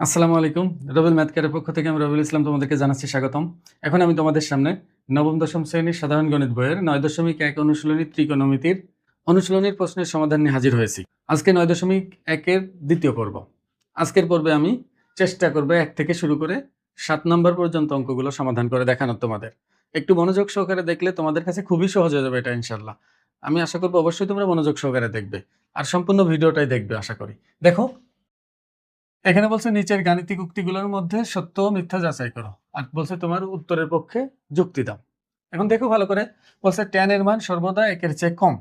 আসসালামু আলাইকুম। রবিল ম্যাথকের পক্ষ থেকে আমি রবিউল ইসলাম তোমাদেরকে জানাচ্ছি স্বাগতম। এখন আমি তোমাদের সামনে নবম, দশম শ্রেণির সাধারণ গণিত বইয়ের নয় দশমিক এক অনুশীলনী ত্রিকোণমিতির অনুশীলনীর প্রশ্নের সমাধান নিয়ে হাজির হয়েছি। আজকে নয় দশমিক একের দ্বিতীয় পর্ব। আজকের পর্বে আমি চেষ্টা করব এক থেকে শুরু করে সাত নম্বর পর্যন্ত অঙ্কগুলো সমাধান করে দেখানোর তোমাদের। একটু মনোযোগ সহকারে দেখলে তোমাদের কাছে খুবই সহজ হয়ে যাবে এটা ইনশাল্লাহ আমি আশা করব অবশ্যই তোমরা মনোযোগ সহকারে দেখবে। আর সম্পূর্ণ ভিডিওটাই দেখবে, আশা করি। দেখো এখানে বলছে নিচের গাণিতিক উক্তিগুলোর মধ্যে সত্য মিথ্যা যাচাই করো। আর বলছে তোমার উত্তরের পক্ষে যুক্তি দাও। এখন দেখো ভালো করে, বলছে ট্যান এর মান সর্বদা একের চেয়ে কম।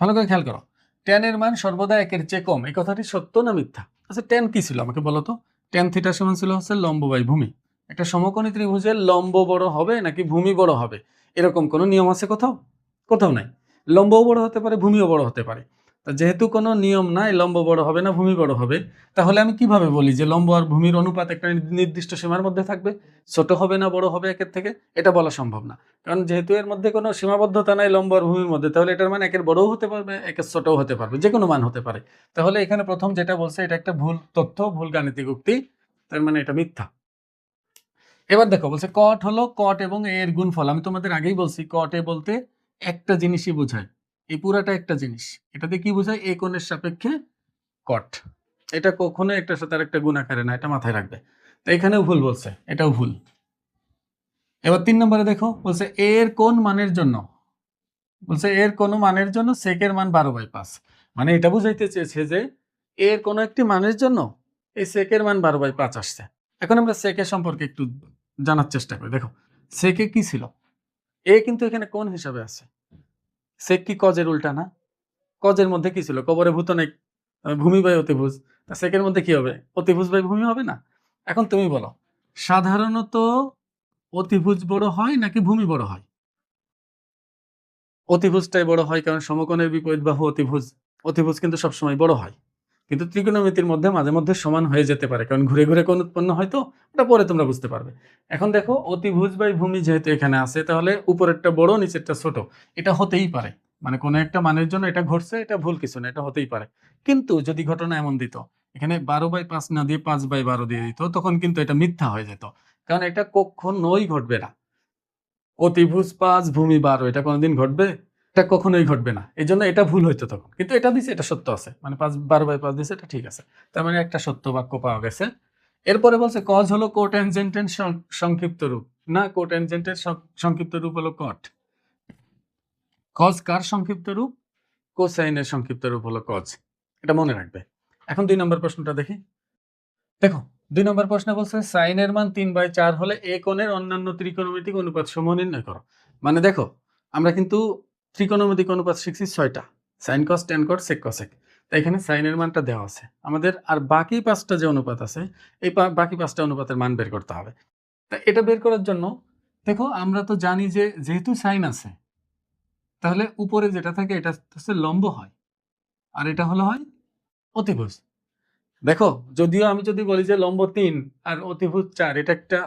ভালো করে খেয়াল করো ট্যান এর মান সর্বদা একের চেয়ে কম, এই কথাটি সত্য না মিথ্যা? আচ্ছা ট্যান কি ছিল আমাকে বলো তো? ট্যান থিটা সমান ছিল হচ্ছে লম্ব বাই ভূমি। একটা সমকোণী ত্রিভুজের লম্ব বড় হবে নাকি ভূমি বড় হবে? এরকম কোনো নিয়ম আছে কোথাও? কোথাও নাই। লম্বও বড় হতে পারে, ভূমিও বড় হতে পারে। যেহেতু কোনো নিয়ম নাই, লম্ব বড় হবে না, ভূমি বড় হবে, তাহলে আমি কীভাবে বলি যে লম্ব আর ভূমির অনুপাত একটা নির্দিষ্ট সীমার মধ্যে থাকবে? ছোট হবে না বড় হবে একের থেকে? এটা বলা সম্ভব না। কারণ যেহেতু এর মধ্যে কোনো সীমাবদ্ধতা নাই লম্ব আর ভূমির মধ্যে, তাহলে এটার মান একের বড়ও হতে পারবে, একের ছোটও হতে পারবে যে কোনো মান হতে পারে। তাহলে এখানে প্রথম যেটা বলছে, এটা একটা ভুল তথ্য, ভুল গাণিতিক উক্তি, তার মানে এটা মিথ্যা। এবার দেখো, বলছে কট হলো কট এবং এর গুণফল। আমি তোমাদের আগেই বলছি কট বলতে একটা জিনিসই বোঝায়। এই পুরাটা একটা জিনিস। এটাতে কি বোঝায়? এ কোণের সাপেক্ষে কট এটা কখনো একটা সাথে আর একটা গুণ আকারে না, এটা মাথায় রাখবে। তো এখানেও ভুল বলছে, এটাও ভুল। এবার তিন নম্বরে দেখো, বলছে এ এর কোন মানের জন্য। বলছে এর কোন মানের জন্য সেকের মান বারো বাই পাঁচ। মানে এটা বুঝাইতে চেয়েছে যে এর কোন একটি মানের জন্য এই সেকের মান বারো বাই পাঁচ আসছে। এখন আমরা সেকের সম্পর্কে একটু জানার চেষ্টা করি। দেখো সেকে কি ছিল? এ কিন্তু এখানে কোন হিসাবে আছে। সেক কি কজের উল্টা না? কজের মধ্যে কি ছিল? কবরে ভূত নেই ভূমি বাই অতিভুজ। তা সেকের মধ্যে কি হবে? অতিভুজ বাই ভূমি হবে না? এখন তুমি বলো, সাধারণত অতিভুজ বড় হয় নাকি ভূমি বড় হয়? অতিভুজটাই বড় হয়, কারণ সমকোণের বিপরীত বাহু অতিভুজ। অতিভুজ কিন্তু সবসময় বড় হয়। কিন্তু ত্রিকোণমিতির মধ্যে মাঝে মধ্যে সমান হয়ে যেতে পারে, কারণ ঘুরে ঘুরে কোন উৎপন্ন হয় তো পরে তোমরা বুঝতে পারবে। এখন দেখো, অতিভুজ বাই ভূমি যেহেতু এখানে আছে, তাহলে উপরেরটা বড়, নিচেরটা ছোট, এটা হতেই পারে। মানে কোনো একটা মানের জন্য এটা ঘটছে, এটা ভুল কিছু না, এটা হতেই পারে। কিন্তু যদি ঘটনা এমন দিত, এখানে বারো বাই পাঁচ না দিয়ে পাঁচ বাই বারো দিয়ে দিত, তখন কিন্তু এটা মিথ্যা হয়ে যেত। কারণ এটা কখনোই ঘটবে না। অতিভুজ পাঁচ, ভূমি বারো, এটা কোনোদিন ঘটবে? এটা কখনোই ঘটবে না। এই জন্য এটা ভুল হইতো তখন। কিন্তু এটা দিছে, এটা সত্য আছে। মানে পাঁচ, বারো বাই পাঁচ দিছে, এটা ঠিক আছে। তার মানে একটা সত্য বাক্য পাওয়া গেছে। এরপরে বলছে কজ হলো কোট অ্যানজেন্টের সংক্ষিপ্ত রূপ। না কোট অ্যানজেন্টের সংক্ষিপ্ত রূপ হলো কট কজ কার সংক্ষিপ্ত রূপ? কোসাইনের সংক্ষিপ্ত রূপ হলো কজ এটা মনে রাখবে। এখন দুই নম্বর প্রশ্নটা দেখি। দেখো, দুই নম্বর প্রশ্ন বলছে সাইনের মান তিন বাই চার হলে এ কোণের অন্যান্য ত্রিকোণমিতিক অনুপাত সমূহ নির্ণয় করো। মানে দেখো, আমরা কিন্তু ত্রিকোণমিতিক অনুপাত শিখছি ছয়টা। Sine cos tan cot sec cosec তাই এখানে সাইনের মানটা দেওয়া আছে। আমাদের আর বাকি পাঁচটা যে অনুপাত আছে, এই বাকি পাঁচটা অনুপাতের মান বের করতে হবে। তা এটা বের করার জন্য, দেখো, আমরা তো জানি যে যেহেতু সাইন আছে, তাহলে উপরে যেটা থাকে এটা হচ্ছে লম্ব হয়। আর এটা হলো হয় অতিভুজ। দেখো, যদিও আমি যদি বলি যে লম্ব তিন আর অতিভুজ চার, এটা একটা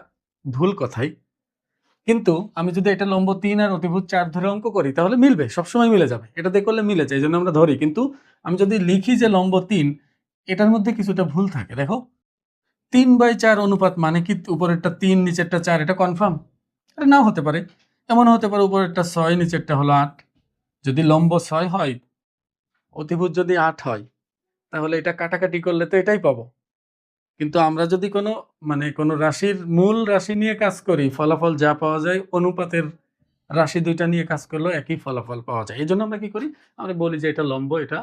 ভুল কথাই। কিন্তু আমি যদি এটা লম্ব তিন আর অতিভুজ চার ধরে অঙ্ক করি, তাহলে মিলবে, সবসময় মিলে যাবে। এটা দিয়ে করলে মিলে যায়, এই জন্য আমরা ধরি। কিন্তু আমি যদি লিখি যে লম্ব তিন, এটার মধ্যে কিছুটা ভুল থাকে। দেখো, তিন বাই চার অনুপাত মানে কি? উপরেরটা তিন, নিচেরটা চার, এটা কনফার্ম এটা নাও হতে পারে। এমন হতে পারে উপরেরটা ছয়, নিচেরটা হলো আট। যদি লম্ব ছয় হয়, অতিভুজ যদি আট হয়, তাহলে এটা কাটাকাটি করলে তো এটাই পাবো। কিন্তু আমরা যদি কোনো মানে কোনো রাশির মূল রাশি নিয়ে কাজ করি, ফলাফল যা পাওয়া যায়, অনুপাতের রাশি দুইটা নিয়ে কাজ করলেও একই ফলাফল পাওয়া যায়। এই জন্য আমরা কি করি? আমরা বলি যে এটা লম্ব, এটা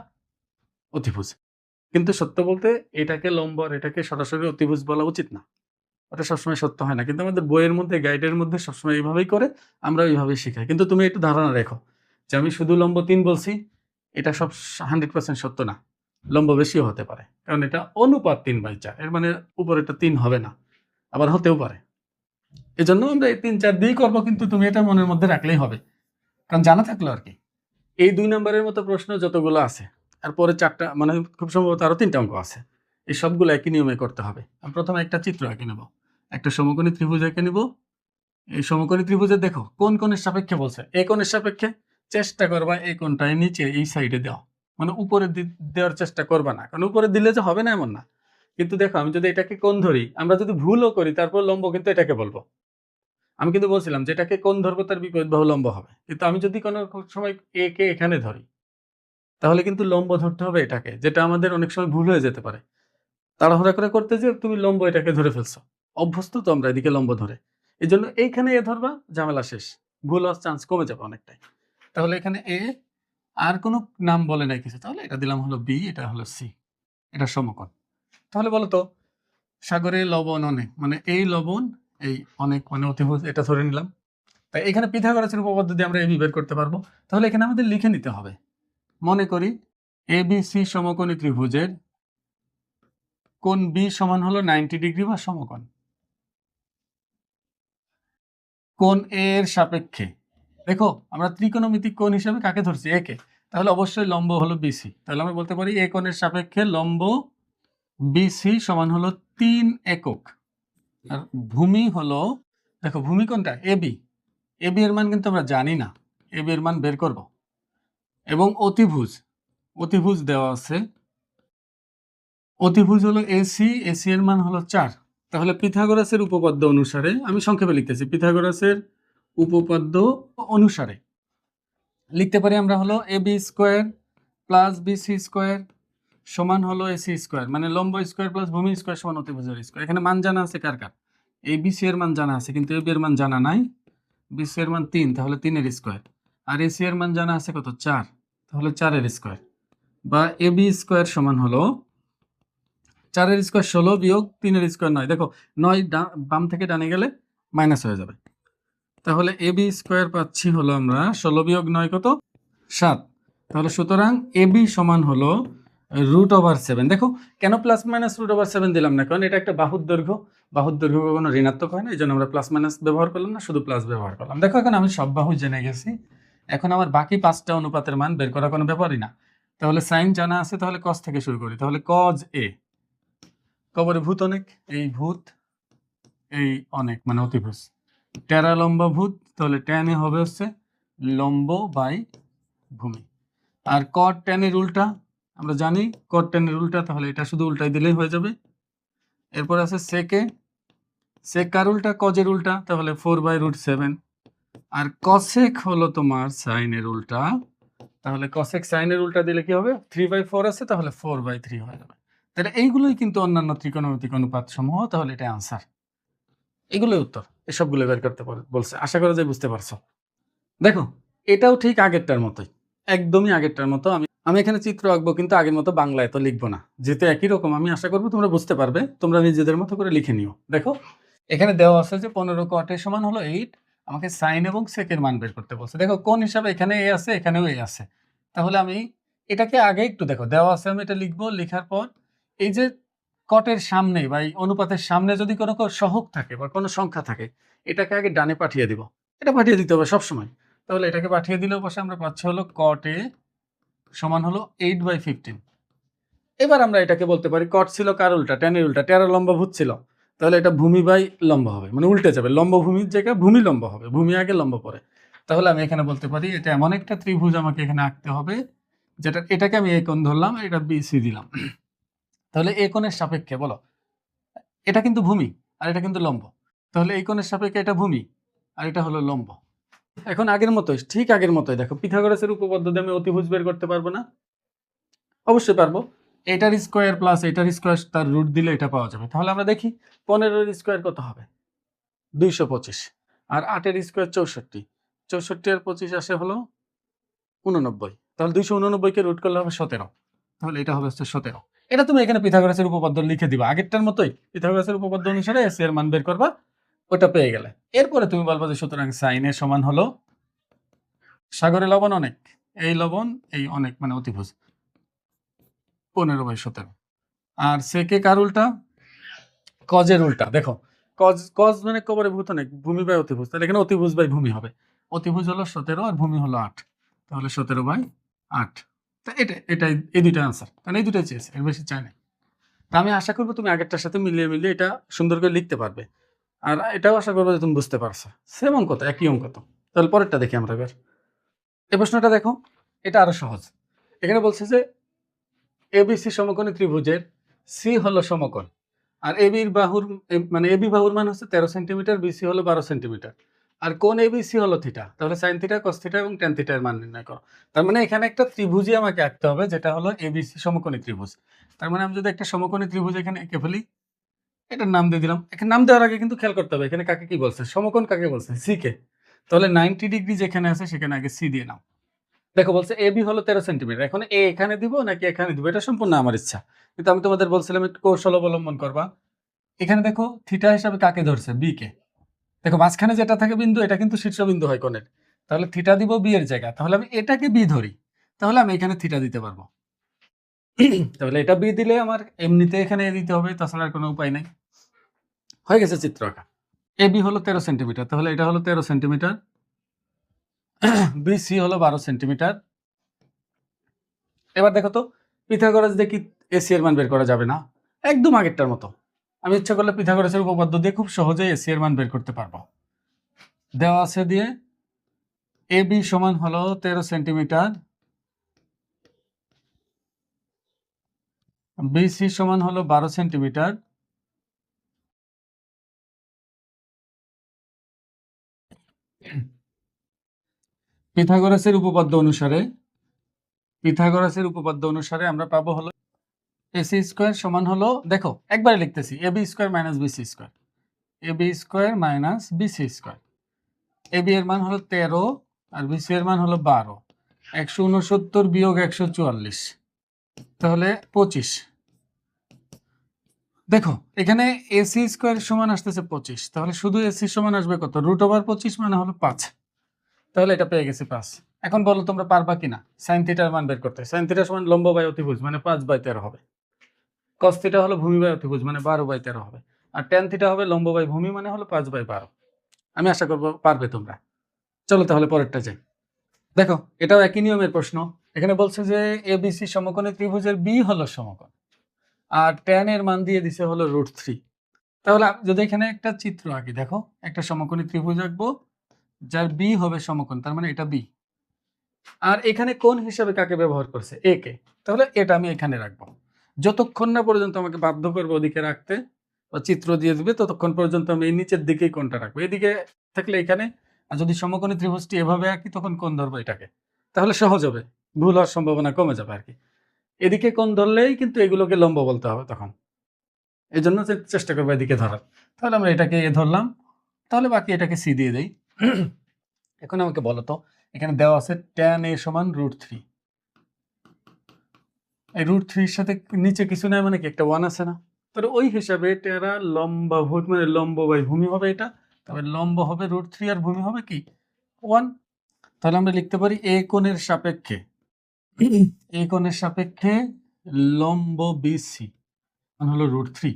অতিভুজ। কিন্তু সত্য বলতে এটাকে লম্ব আর এটাকে সরাসরি অতিভুজ বলা উচিত না। ওটা সবসময় সত্য হয় না। কিন্তু আমাদের বইয়ের মধ্যে গাইডের মধ্যে সবসময় এইভাবেই করে, আমরা এইভাবেই শিখাই। কিন্তু তুমি একটু ধারণা রেখো যে আমি শুধু লম্ব তিন বলছি, এটা সব হান্ড্রেড পার্সেন্ট সত্য না। লম্ব বেশিও হতে পারে। কারণ এটা অনুপাত তিন বাই চার। এর মানে উপরেটা তিন হবে না, আবার হতেও পারে। এই জন্য আমরা এই তিন চার দিয়েই করব, কিন্তু তুমি এটা মনের মধ্যে রাখলেই হবে। কারণ জানা থাকল আর কি। এই দুই নম্বরের মতো প্রশ্ন যতগুলো আছে, আর পরে চারটা মানে খুব সম্ভবত আরও তিনটা অঙ্ক আছে, এই সবগুলো একই নিয়মে করতে হবে। আমি প্রথমে একটা চিত্র এঁকে নেব। একটা সমকোণী ত্রিভুজ এঁকে নেব। এই সমকোণী ত্রিভুজে দেখো, কোন কোণের সাপেক্ষে বলছে? এ কোণের সাপেক্ষে চেষ্টা করবা এই কোণটায় নিচে, এই সাইডে দেওয়া। মানে উপরে দেওয়ার চেষ্টা করবে না। কারণ উপরে দিলে যে হবে না এমন না। কিন্তু দেখো, আমি যদি এটাকে কোন ধরি, আমরা যদি ভুলও করি, তারপর লম্ব কিন্তু এটাকে বলব। আমি কিন্তু বলছিলাম যে এটাকে কোণ ধরবো, তার বিপরীত বাহু লম্ব হবে। কিন্তু আমি যদি কোনো সময় এ কে এখানে ধরি, তাহলে কিন্তু লম্ব ধরতে হবে এটাকে, যেটা আমাদের অনেক সময় ভুল হয়ে যেতে পারে। তাড়াহুড়া করে করতে যে তুমি লম্ব এটাকে ধরে ফেলছো। অভ্যস্ত তো আমরা এদিকে লম্ব ধরে। এই জন্য এইখানে এ ধরবা, ঝামেলা শেষ। ভুল হওয়ার চান্স কমে যাবে অনেকটাই। তাহলে এখানে এ আর কোনো নাম বলে নাই কিছু। তাহলে এটা দিলাম হলো বি এটা হলো সি এটা সমকোণ। তাহলে বলো তো সাগরে লবণ অনেক মানে এই লবণ, এই অনেক মানে অতিভুজ, এটা ধরে নিলাম। তাই এখানে পিথাগোরাসের উপপাদ্য দিয়ে আমরা এবি বের করতে পারব। তাহলে এখানে আমাদের লিখে নিতে হবে। মনে করি এ বি সি সমকোণী ত্রিভুজের কোন বি সমান হলো নাইনটি ডিগ্রি বা সমকোণ। কোন এর সাপেক্ষে। দেখো, আমরা ত্রিকোণমিতিক কোণ হিসাবে কাকে ধরছি? একে তাহলে অবশ্যই লম্ব হলো বিসি তাহলে আমরা বলতে পারি এ কোণের সাপেক্ষে লম্ব বিসি সমান হলো তিন একক। আর ভূমি হলো, দেখো, ভূমি কোনটা এবি এবি এর মান কিন্তু আমরা জানি না। এবি এর মান বের করব। এবং অতিভুজ অতিভুজ দেওয়া আছে। অতিভুজ হলো এসি এসি এর মান হলো চার। তাহলে পিথাগোরাসের উপপাদ্য অনুসারে, আমি সংক্ষেপে লিখতেছি, পিথাগোরাসের উপপাদ্য অনুসারে। লিখতে পারি আমরা হলো A B square plus B C square সমান হলো এ সি স্কোয়ার মানে লম্ব স্কোয়ার প্লাস ভূমি স্কোয়ার সমান অতিভুজের স্কোয়ার। এখানে মান জানা আছে কার কার? এই বিসি এর মান জানা আছে, কিন্তু এ বি এর মান জানা নাই। বিসি এর মান তিন, তাহলে তিনের স্কোয়ার। আর এসি এর মান জানা আছে কত? চার, তাহলে চারের স্কোয়ার। বা এ বি স্কোয়ার সমান হলো চারের স্কোয়ার ষোলো বিয়োগ তিনের স্কোয়ার নয়। দেখো, নয় বাম থেকে ডানে গেলে মাইনাস হয়ে যাবে। তাহলে এ বি স্কোয়ার পাচ্ছি হলো আমরা ষোলো বিয়োগ নয় কত? সাত। তাহলে সুতরাং এ বি সমান হলো রুট ওভার সেভেন। দেখো, কেন plus minus root over seven দিলাম না? কারণ এটা একটা বাহুর দৈর্ঘ্য। বাহুর দৈর্ঘ্য কখনো ঋণাত্মক হয় না, এই জন্য আমরা প্লাস মাইনাস ব্যবহার করলাম না, শুধু প্লাস ব্যবহার করলাম। দেখো, এখন আমি সব বাহু জেনে গেছি। এখন আমার বাকি পাঁচটা অনুপাতের মান বের করা কোনো ব্যাপারই না। তাহলে সাইন জানা আছে, তাহলে কস থেকে শুরু করি। তাহলে কজ এ কবরে ভূত অনেক, এই ভূত, এই অনেক মানে অতিভুজ। টেরা লম্বা ভূত তাহলে ট্যানে হবে হচ্ছে লম্ব বাই ভূমি। আর কট ট্যানের উল্টা, আমরা জানি কট ট্যানের উল্টা, তাহলে এটা শুধু উল্টাই দিলেই হয়ে যাবে। এরপর আছে সেকে সেক কার উল্টা? কজের উল্টা, তাহলে ফোর বাই রুট সেভেন আর কসেক হলো তোমার সাইনের উল্টা। তাহলে কসেক সাইনের উল্টা দিলে কি হবে? থ্রি বাই ফোর আছে, তাহলে ফোর বাই থ্রি হয়ে যাবে। তাহলে এইগুলোই কিন্তু অন্যান্য ত্রিকোণমিতিক অনুপাত সমূহ তাহলে এটা আনসার এগুলোই উত্তর। এসবগুলো বের করতে বলছে। আশা করা যায় বুঝতে পারছ। দেখো, এটাও ঠিক আগেরটার মতোই। একদমই আগেরটার মতো। আমি আমি এখানে চিত্র আঁকবো, কিন্তু আগের মতো বাংলায় তো লিখব না। যেহেতু একই রকম, আমি আশা করব তোমরা বুঝতে পারবে। তোমরা নিজেদের মতো করে লিখে নিও। দেখো, এখানে দেওয়া আছে যে পনেরো কটের সমান হলো এইট আমাকে সাইন এবং সেকের মান বের করতে বলছে। দেখো, কোন হিসাবে এখানে এ আছে, এখানেও এ আছে। তাহলে আমি এটাকে আগে একটু দেখো। দেওয়া আছে, আমি এটা লিখব। লেখার পর এই যে কটের সামনে বা এই অনুপাতের সামনে যদি কোনো সহগ থাকে বা কোনো সংখ্যা থাকে, এটাকে আগে ডানে পাঠিয়ে দিব। এটা পাঠিয়ে দিতে হবে সবসময়। তাহলে এটাকে পাঠিয়ে দিলেও পাশে আমরা পাচ্ছি হলো কটে সমান হলো এইট বাই ফিফটিন এবার আমরা এটাকে বলতে পারি কট ছিল কার উল্টা? টেনের উল্টা। তেরো লম্বা ভূত ছিল। তাহলে এটা ভূমি বাই লম্ব হবে। মানে উল্টে যাবে। লম্ব ভূমির জায়গায় ভূমি লম্ব হবে। ভূমি আগে লম্ব পরে তাহলে আমি এখানে বলতে পারি এটা এমন একটা ত্রিভুজ আমাকে এখানে আঁকতে হবে, যেটা এটাকে আমি এ কোণ ধরলাম, এটা বিসি দিলাম। তাহলে এ কোণের সাপেক্ষে বলো। এটা কিন্তু ভূমি আর এটা কিন্তু লম্ব। তাহলে এই কোণের সাপেক্ষে এটা ভূমি আর এটা হলো লম্ব। এখন আগের মতোই, ঠিক আগের মতোই। দেখো, পিথাগোরাসের উপপাদ্য দিয়ে আমি অতিভুজ বের করতে পারব না। অবশ্যই পারব। এটার স্কোয়ার প্লাস এটার স্কোয়ার তার রুট দিলে এটা পাওয়া যাবে। তাহলে আমরা দেখি, পনেরোর স্কোয়ার কত হবে? দুইশো পঁচিশ। আর আটের স্কোয়ার চৌষট্টি। চৌষট্টি আর পঁচিশ আসে হলো উননব্বই। তাহলে দুইশো উননব্বইকে রুট করলে হবে সতেরো। তাহলে এটা হবে হচ্ছে সতেরো। এটা তুমি এখানে পিথাগোরাসের উপপাদ্য লিখে দিবা। আগেরটার মতোই পিথাগোরাসের উপপাদ্য অনুসারে এস এর মান বের করবা, ওটা পেয়ে গেলে। এরপরে তুমি বলবা যে সুতরাং সাইনের সমান হলো সাগরে লবণ অনেক, এই লবণ, এই অনেক মানে অতিভুজ। পনেরো বাই সতেরো। আর সেকে কার উল্টা? কজের উল্টা, দেখো, কজ কজ মানে কবরে ভূত অনেক, ভূমি বাই অতিভুজ, তাহলে এখানে অতিভুজ বাই ভূমি হবে। অতিভুজ হলো সতেরো আর ভূমি হলো আট, তাহলে সতেরো বাই আট। তা এটা এটাই, এই দুইটা আনসার কারণ এই দুটাই চেয়েছে, এর বেশি চাই না তা আমি আশা করব তুমি আগেরটার সাথে মিলিয়ে মিলিয়ে এটা সুন্দর করে লিখতে পারবে। আর এটাও আশা করব যে তুমি বুঝতে পারছ। সেম অঙ্ক তো, একই অঙ্ক তো। তাহলে পরেরটা দেখি আমরা এবার। এই প্রশ্নটা দেখো, এটা আরও সহজ। এখানে বলছে যে এবিসি সমকোণী ত্রিভুজের সি হলো সমকোণ। আর এবির বাহুর মানে এবি বাহুর মান হচ্ছে তেরো সেন্টিমিটার বিসি হলো বারো সেন্টিমিটার আর কোন এবিসি হলো থিটা তাহলে সাইন থিটা কস থিটা এবং টেন থিটার মান নির্ণয় করো। তার মানে এখানে একটা ত্রিভুজই আমাকে আঁকতে হবে, যেটা হলো এবিসি সমকোণী ত্রিভুজ। তার মানে আমি যদি একটা সমকোণী ত্রিভুজ এখানে এঁকে ফেলি, এটার নাম দিয়ে দিলাম। এখানে নাম দেওয়ার আগে কিন্তু খেয়াল করতে হবে, এখানে কাকে কি বলছে? সমকোণ কাকে বলছে? সি কে। তাহলে নাইনটি ডিগ্রি যেখানে আছে সেখানে আগে সি দিয়ে নাও। দেখো, বলছে এ বি হলো তেরো সেন্টিমিটার এখন এ এখানে দিব নাকি এখানে দিব? এটা সম্পূর্ণ আমার ইচ্ছা। কিন্তু আমি তোমাদের বলছিলাম একটু কৌশল অবলম্বন করবা। এখানে দেখো থিটা হিসাবে কাকে ধরছে? বি কে। দেখো, মাঝখানে যেটা থাকে বিন্দু, এটা কিন্তু শীর্ষবিন্দু হয় কোণের তাহলে থিটা দিব বি এর জায়গা। তাহলে আমি এটাকে বি ধরি। তাহলে আমি এখানে থিটা দিতে পারব। তাহলে এটা বি দিলে আমার এমনিতে এখানে দিতে হবে, তাছাড়া আর কোনো উপায় নাই। হয়ে গেছে চিত্র আঁকা। এ বি হলো তেরো সেন্টিমিটার। তাহলে এটা হলো তেরো সেন্টিমিটার। বিসি হলো বারো সেন্টিমিটার। এবার দেখো তো, পিথাগোরাস কি এসি এর মান বের করা যাবে না? একদম আগেরটার মতো। আমি ইচ্ছা করলে পিথাগোরাসের উপপাদ্য দিয়ে খুব সহজেই এসি এর মান বের করতে পারব। দেওয়া আছে দিয়ে এ বি সমান হলো তেরো সেন্টিমিটার। বিসি সমান হলো বারো সেন্টিমিটার। পিথাগোরাসের উপপাদ্য অনুসারে, পিথাগোরাসের উপপাদ্য অনুসারে আমরা পাবো হলো এসি স্কোয়ার সমান হলো, দেখো, একবারে লিখতেছি, A B square minus B C square, A B square minus B C square, A B এর মান হলো তেরো আর বিসি এর মান হলো বারো, একশো উনসত্তর বিয়োগ একশো চুয়াল্লিশ, তাহলে পঁচিশ। দেখো, এখানে এসি স্কোয়ার সমান আসতেছে পঁচিশ, তাহলে শুধু এসি সমান আসবে কত? রুট ওভার পঁচিশ মানে হলো পাঁচ, তাহলে এটা পেয়ে গেছি পাঁচ। এখন বলো তোমরা পারবা কিনা? সাইন থিটার মান বের করতে, সাইন থিটার সমান লম্ব বাই অতিভুজ মানে পাঁচ বাই তেরো হবে। কস থিটা হলো ভূমি বাই অতিভুজ মানে বারো বাই তেরো হবে। আর টেন থিটা হবে লম্ব বাই ভূমি মানে হলো পাঁচ বাই বারো। আমি আশা করব পারবে তোমরা। চলো তাহলে পরেরটা যাই। দেখো, এটাও একই নিয়মের প্রশ্ন। এখানে বলছে যে এবিসি সমকোণী ত্রিভুজের বি হলো সমকোণ। আর টেন এর মান দিয়ে দিছে হলো রুট থ্রি তাহলে যদি এখানে একটা চিত্র আঁকি, দেখো, একটা সমকোণী ত্রিভুজ আঁকবো, যার বি হবে সমকোণ, তার মানে এটা বি আর এখানে কোন হিসাবে কাকে ব্যবহার করছে? এ কে। তাহলে এটা আমি এখানে রাখব। যতক্ষণ না পর্যন্ত আমাকে বাধ্য করবে ওদিকে রাখতে বা চিত্র দিয়ে দিবে, ততক্ষণ পর্যন্ত আমি এই নিচের দিকেই কোনটা রাখব। এদিকে থাকলে এখানে, আর যদি সমকোণী ত্রিভুজটি এভাবে আঁকি, তখন কোন ধরবো এটাকে। তাহলে সহজ হবে, ভুল হওয়ার সম্ভাবনা কমে যাবে আর কি এদিকে কোন ধরলেই কিন্তু এগুলোকে লম্ব বলতে হবে তখন। এই জন্য চেষ্টা করব এদিকে ধরার। তাহলে আমরা এটাকে এ ধরলাম। তাহলে বাকি এটাকে সি দিয়ে দেই। এখন আমাকে বলো তো, এখানে দেওয়া আছে ট্যান এ সমান রুট থ্রি এই রুট থ্রির সাথে নিচে কিছু নাই মানে কি একটা ওয়ান আছে না? তাহলে ওই হিসাবে টেরা লম্বা ভূত মানে লম্ব বাই ভূমি হবে এটা। তবে লম্ব হবে রুট থ্রি আর ভূমি হবে কি? ওয়ান তাহলে আমরা লিখতে পারি এ কোণের সাপেক্ষে। এ কোণের সাপেক্ষে লম্ব বিসি মানে হলো রুট থ্রি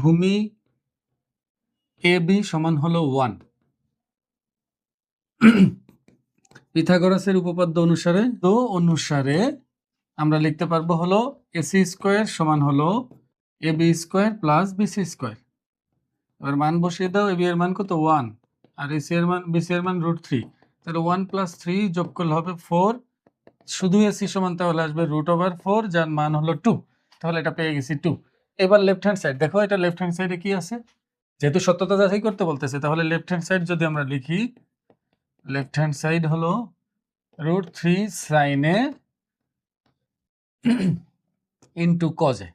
ভূমি এ বি সমান হলো ওয়ান পিথাগোরাসের উপপাদ্য অনুসারে, তো অনুসারে আমরা লিখতে পারব হলো এসি স্কোয়ার সমান হলো A B square plus B C square. এবার মান বসিয়ে দাও, এ বি এর মান কত? ওয়ান। আর এ এসি এর মান বিসি এর মান রুট থ্রি। তাহলে ওয়ান প্লাস থ্রি যোগ করলে হবে ফোর। শুধু এসি সমান তাহলে আসবে রুট ওভার ফোর, যার মান হলো টু। তাহলে এটা পেয়ে গেছি টু। এবার লেফট হ্যান্ড সাইড, দেখো এটা লেফট হ্যান্ড সাইডে কি আছে? যেহেতু সত্যতা যাচাই করতে বলতেছে, তাহলে লেফট হ্যান্ড সাইড যদি আমরা লিখি, লেফট হ্যান্ড সাইড হলো রুট থ্রি সাইনে ইন্টু কজে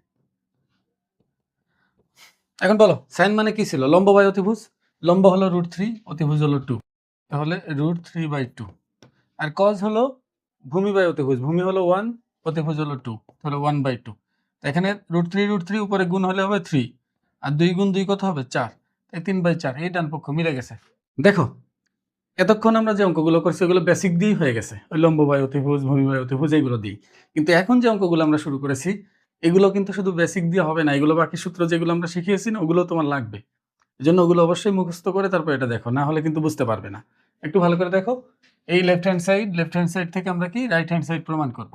এখন বলো সাইন মানে কি ছিল? লম্ব বাই অতিভুজ? লম্ব হলো রুট থ্রি অতিভুজ হলো টু তাহলে রুট থ্রি বাই টু আর কজ হলো ভূমি বাই অতিভুজ। ভূমি হলো ওয়ান অতিভুজ হলো টু তাহলে ওয়ান বাই টু এখানে রুট থ্রি রুট থ্রি উপরে গুণ হলে হবে থ্রি আর দুই গুণ দুই কত হবে? চার। এই তিন বাই চার। এই ডান পক্ষ মিলে গেছে। দেখো এতক্ষণ আমরা যে অঙ্কগুলো করছি, ওগুলো বেসিক দিয়েই হয়ে গেছে। ওই লম্ব বাই অতিভুজ ভূমি বাই অতিভুজ এইগুলো দিই কিন্তু এখন যে অঙ্কগুলো আমরা শুরু করেছি, এগুলো কিন্তু শুধু বেসিক দিয়ে হবে না। এগুলো বাকি সূত্র যেগুলো আমরা শিখিয়েছি না ওগুলো তোমার লাগবে। এই জন্য ওগুলো অবশ্যই মুখস্থ করে তারপর এটা দেখো, না হলে কিন্তু বুঝতে পারবে না। একটু ভালো করে দেখো, এই left hand side left hand side থেকে আমরা কি রাইট হ্যান্ড সাইড প্রমাণ করব।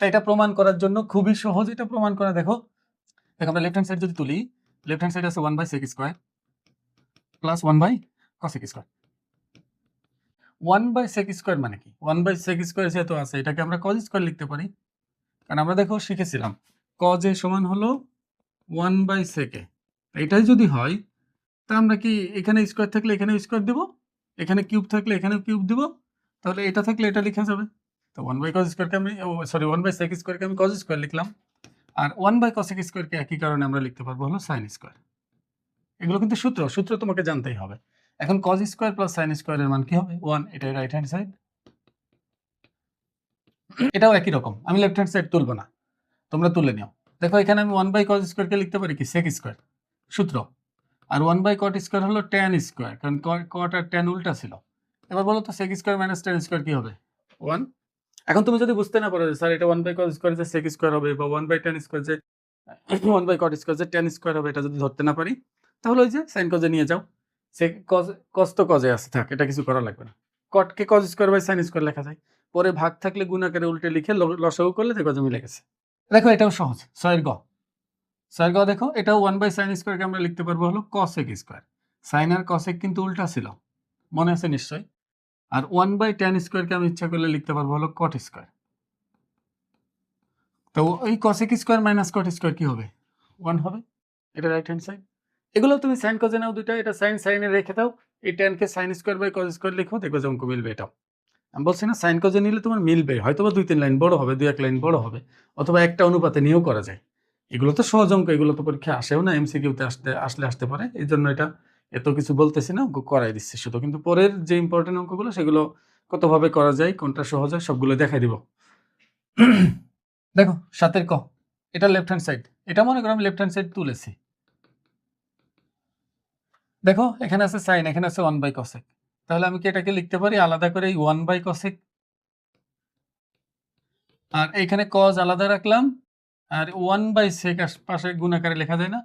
তাই এটা প্রমাণ করার জন্য খুবই সহজ এটা প্রমাণ করা, দেখো। দেখো আমরা লেফট হ্যান্ড সাইড যদি তুলি লেফট হ্যান্ড সাইড আছে one by sec square plus one by cosec square one by sec square মানে কি? ওয়ান বাই সেক স্কোয়ার যেহেতু আছে, এটাকে আমরা কজ স্কোয়ার লিখতে পারি। কারণ আমরা দেখো শিখেছিলাম কজ এ সমান হলো ওয়ান বাই সেকে এটাই যদি হয়, তা আমরা কি এখানে স্কোয়ার থাকলে এখানে স্কোয়ার দিব? এখানে কিউব থাকলে এখানেও কিউব দিব? তাহলে এটা থাকলে এটা লেখা যাবে। তো ওয়ান বাই কজ স্কোয়ারকে আমি সরি ওয়ান বাই সেক স্কোয়ারকে আমি কজ স্কোয়ার লিখলাম। আর ওয়ান বাই কসেক স্কোয়ারকে একই কারণে আমরা লিখতে পারব হলো সাইন স্কোয়ার এগুলো কিন্তু সূত্র সূত্র তোমাকে জানতেই হবে। এখন কজ স্কোয়ার প্লাস সাইন স্কোয়ারের মান কি হবে? ওয়ান এটাই রাইট হ্যান্ড সাইড এটাও একই রকম। আমি লেফট হ্যান্ড সাইড তুলবো না। তোমরা তুলে নিও। দেখো, এখানে আমি ওয়ান বাই কজ স্কোয়ারকে লিখতে পারি কি? সেক স্কোয়ার সূত্র। আর ওয়ান বাই কট স্কোয়ার হলো টেন স্কোয়ার কারণ কট আর টেন উল্টা ছিল। এবার বলো তো sec square minus tan square কি হবে? ওয়ান এখন তুমি যদি বুঝতে না পারো যে, স্যার, এটা ওয়ান বাই কট স্কোয়ার যে সেক স্কোয়ার হবে বা ওয়ান বাই টেন স্কোয়ার যে ওয়ান বাই কট স্কোয়ার যে টেন স্কোয়ার হবে, এটা যদি ধরতে না পারি, তাহলে ওই যে সাইন কজে নিয়ে যাও। সে কজ কজ আছে, থাক, এটা কিছু করা লাগবে না। কটকে cos square by sine square লেখা যায়। পরে ভাগ থাকলে গুণ আকারে উল্টে লিখে লসাগু করলে দেখো যে মিলে গেছে। দেখো এটাও সহজ ছয়ের গ। ছয়ের গ দেখো, এটাও ওয়ান বাই সাইন স্কোয়ারকে আমরা লিখতে পারব হলো কসেক স্কোয়ার সাইন আর কসেক কিন্তু উল্টা ছিল, মনে আছে নিশ্চয়? আর ওয়ান বাই টেন স্কোয়ারকে আমি ইচ্ছা করলে লিখতে পারব হলো কট স্কোয়ার তো ওই cosec square minus cot square কি হবে? ওয়ান হবে? এটা রাইট হ্যান্ড সাইড এগুলো তুমি সাইন কজে নাও দুইটা, এটা সাইন সাইনে রেখে দাও। এই টেনকে sine square by cos square লিখো দেখো যে অঙ্ক মিলবে এটাও। আমি বলছি না সাইন কজে নিলে তোমার মিলবে হয়তো বা দুই তিন লাইন বড় হবে, দুই এক লাইন বড় হবে, অথবা একটা অনুপাতে নিয়েও করা যায়। এগুলো তো সহজ অঙ্ক, এগুলো তো পরীক্ষা আসেও না এমসিকিউতে আসতে, আসলে আসতে পারে। এই জন্য এটা এত কিছু বলতেছি না, অঙ্ক করাই দিচ্ছি শুধু। কিন্তু পরের যে ইম্পর্টেন্ট অঙ্কগুলো, সেগুলো কতভাবে করা যায়, কোনটা সহজ হয়, সবগুলো দেখাই দিব। দেখো, সাতের ক, এটা লেফট হ্যান্ড সাইড এটা মনে করো আমি লেফট হ্যান্ড সাইড তুলেছি। দেখো, এখানে আছে সাইন এখানে আছে ওয়ান বাই কসেক তাহলে আমি কি এটাকে লিখতে পারি? আলাদা করে এই ওয়ান বাই কসেক আর এইখানে কজ আলাদা রাখলাম, আর ওয়ান বাই সেক পাশে গুণ আকারে লেখা যায় না।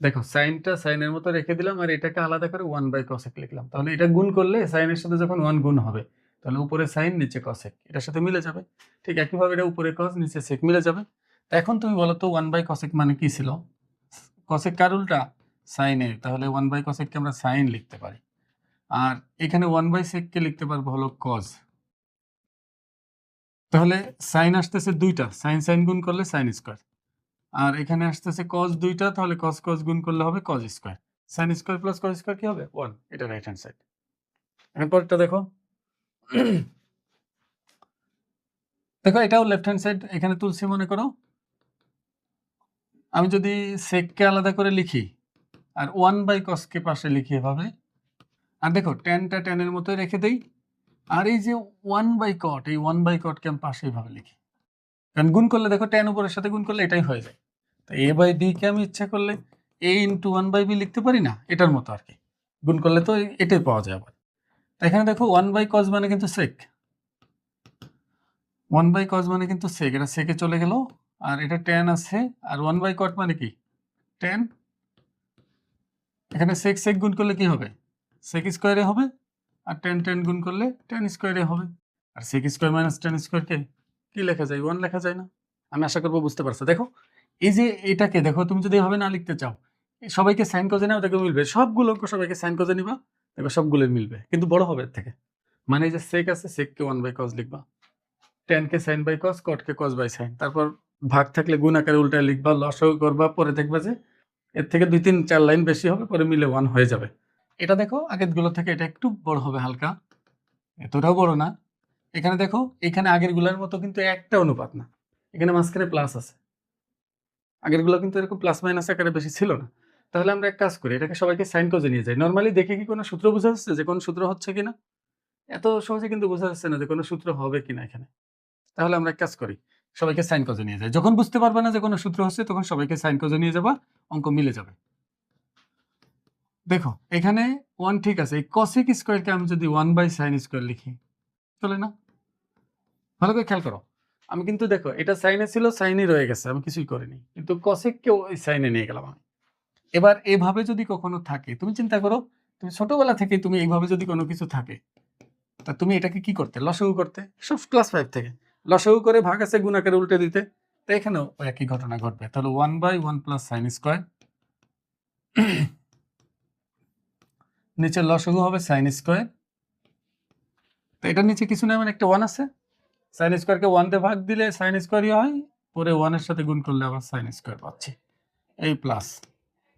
দেখো সাইনটা সাইনের মতো রেখে দিলাম, আর এটাকে আলাদা করে ওয়ান বাই কসেক লিখলাম। তাহলে এটা গুণ করলে সাইনের সাথে যখন ওয়ান গুণ হবে, তাহলে উপরে সাইন নিচে কসেক এটার সাথে মিলে যাবে। ঠিক একইভাবে এটা উপরে কস নিচে সেক মিলে যাবে। এখন তুমি বলো তো ওয়ান বাই কসেক মানে কি ছিল? কসেক কার উল্টা? সাইনের তাহলে ওয়ান বাই কসেককে আমরা সাইন লিখতে পারি। আর এখানে ওয়ান বাই সেককে লিখতে পারব হলো কজ তাহলে সাইন আসতেছে দুইটা সাইন সাইন গুণ করলে সাইন স্কোয়ার আর এখানে আসতেছে কজ দুইটা, তাহলে কজ কজ গুণ করলে হবে cos square sine square plus cos square কি হবে? ওয়ান এটা রাইট হ্যান্ড সাইড এখন পরেরটা দেখো। দেখো, এটাও লেফট হ্যান্ড সাইড এখানে তুলসি মনে করো। আমি যদি সেককে আলাদা করে লিখি আর ওয়ান বাই কসকে পাশে লিখি এভাবে। আর দেখো টেনটা টেনের মতোই রেখে দেই। আর এই যে ওয়ান বাই কট এই ওয়ান বাই কটকে আমি পাশে এইভাবে লিখি। কারণ গুণ করলে দেখো টেন উপরের সাথে গুণ করলে এটাই হয়ে যায়। তো এ বাই বি কে আমি ইচ্ছা করলে A into one by B লিখতে পারি না, এটার মতো আর কি। গুণ করলে তো এটাই পাওয়া যায় আবার। তো এখানে দেখো ওয়ান বাই কজ মানে কিন্তু সেক ওয়ান বাই কজ মানে কিন্তু সেক এটা সেকে চলে গেল। আর এটা টেন আছে। আর ওয়ান বাই কট মানে কি? টেন এখানে সেক সেক গুণ করলে কি হবে? সেক স্কোয়ারে হবে আর টেন টেন গুণ করলে টেন স্কোয়ারে হবে। আর সেক স্কোয়ার মাইনাস টেন স্কোয়ারকে কি লেখা যায়? ওয়ান লেখা যায় না। আমি আশা করব বুঝতে পারছ। দেখো, এই যে এটাকে দেখো, তুমি যদি এভাবে না লিখতে চাও সবাইকে সাইন কজে নাও দেখো মিলবে। সবগুলো সবাইকে সাইন কজে নিবা দেখো সবগুলো মিলবে। কিন্তু বড় হবে এর থেকে। মানে এই যে সেক আছে সেককে ওয়ান বাই কজ লিখবা। টেনকে সাইন বাই কজ কটকে কজ বাই সাইন তারপর ভাগ থাকলে গুণ আকারে উল্টায় লিখবা, লসও করবা, পরে দেখবা যে এর থেকে দুই তিন চার লাইন বেশি হবে, পরে মিলে ওয়ান হয়ে যাবে। এটা দেখো আগেরগুলো থেকে এটা একটু বড় হবে হালকা। এতটাও বড় না। এখানে দেখো, এখানে আগেরগুলার মতো কিন্তু একটা অনুপাত না। এখানে মাঝখানে প্লাস আছে। আগেরগুলো কিন্তু এরকম প্লাস মাইনাস আকারে বেশি ছিল না। তাহলে আমরা এক কাজ করি, এটাকে সবাইকে সাইন কজে নিয়ে যাই। নর্মালি দেখে কি কোনো সূত্র বোঝা যাচ্ছে যে কোনো সূত্র হচ্ছে কিনা? এত সহজে কিন্তু বোঝা যাচ্ছে না যে কোনো সূত্র হবে কিনা এখানে। তাহলে আমরা এক কাজ করি সবাইকে সাইন কজে নিয়ে যায়। যখন বুঝতে পারবে না যে কোনো সূত্র হচ্ছে, তখন সবাইকে সাইন কজে নিয়ে যাবা, অঙ্ক মিলে যাবে। দেখো, এখানে ওয়ান ঠিক আছে, এই কসিক স্কোয়ারকে আমি যদি ওয়ান বাই সাইন স্কোয়ার লিখি, চলে না? ভালো করে খেয়াল করো। আমি কিন্তু দেখো, এটা সাইনে ছিল সাইনই রয়ে গেছে, আমি কিছুই করিনি। কিন্তু কসেককে ওই সাইনে নিয়ে গেলাম আমি। এবার এভাবে যদি কখনো থাকে, তুমি চিন্তা করো, তুমি ছোটবেলা থেকে তুমি এইভাবে যদি কোনো কিছু থাকে, তা তুমি এটাকে কি করতে? লসাগু করতে? সব ক্লাস ফাইভ থেকে। লসাগু করে ভাগ আছে গুণাকারে উল্টে দিতে। তো এখানেও একই ঘটনা ঘটবে। তাহলে one by one plus sine square নিচে লসাগু হবে সাইন স্কোয়ার তো এটার নিচে কিছু নেই মানে একটা ওয়ান আছে। সাইন স্কোয়ারকে ওয়ান দিয়ে ভাগ দিলে সাইন স্কোয়ারই হয়, পরে ওয়ানের সাথে গুণ করলে আবার সাইন স্কোয়ার পাচ্ছি। এই প্লাস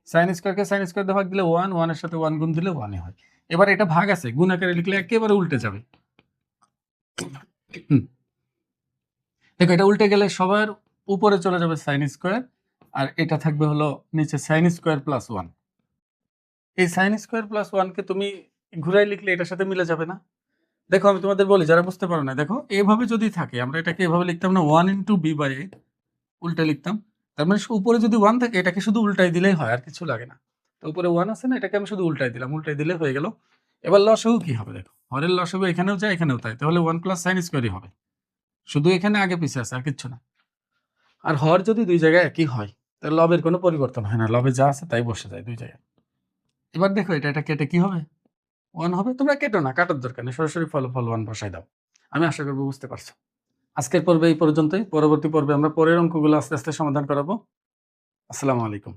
সাইন স্কোয়ারকে সাইন স্কোয়ার দিয়ে ভাগ দিলে ওয়ান ওয়ানের সাথে ওয়ান গুণ দিলে ওয়ানে হয়। এবার এটা ভাগ আছে গুণ আকারে লিখলে একেবারে উল্টে যাবে। দেখো, এটা উল্টে গেলে সবার উপরে চলে যাবে সাইন স্কোয়ার আর এটা থাকবে হলো নিচে সাইন স্কোয়ার প্লাস ওয়ান এই সাইন স্কোয়ার প্লাস ওয়ানকে তুমি ঘুরাই লিখলে এটার সাথে মিলে যাবে না। দেখো, আমি তোমাদের বলি, যারা বুঝতে পারো না, দেখো, এভাবে যদি থাকে, আমরা এটাকে এভাবে লিখতাম না one into B by A উল্টে লিখতাম। তার মানে উপরে যদি ওয়ান থাকে, এটাকে শুধু উল্টাই দিলেই হয়, আর কিছু লাগে না। তো উপরে ওয়ান আছে না, এটাকে আমি শুধু উল্টাই দিলাম উল্টাই দিলে হয়ে গেল। এবার লসগু কি হবে, দেখো, হরের লসগু এখানেও যায়, এখানেও তাই, তাহলে ওয়ান প্লাস সাইন স্কোয়ারই হবে। শুধু এখানে আগে পিছিয়ে আছে আর কিচ্ছু না। আর হর যদি দুই জায়গায় একই হয় তাহলে লবের কোনো পরিবর্তন হয় না। লবে যা আছে তাই বসে যায় দুই জায়গায়। এবার দেখো এটা এটা কেটে কি হবে? ওয়ান হবে? তোমরা কেটো না কাটার দরকার নেই। সরাসরি ফল ফল ওয়ান বসাই দাও। আমি আশা করব বুঝতে পারছ। আজকের পর্বে এই পর্যন্তই। পরবর্তী পর্বে আমরা পরের অঙ্কগুলো আস্তে আস্তে সমাধান করাবো। আসসালামু আলাইকুম।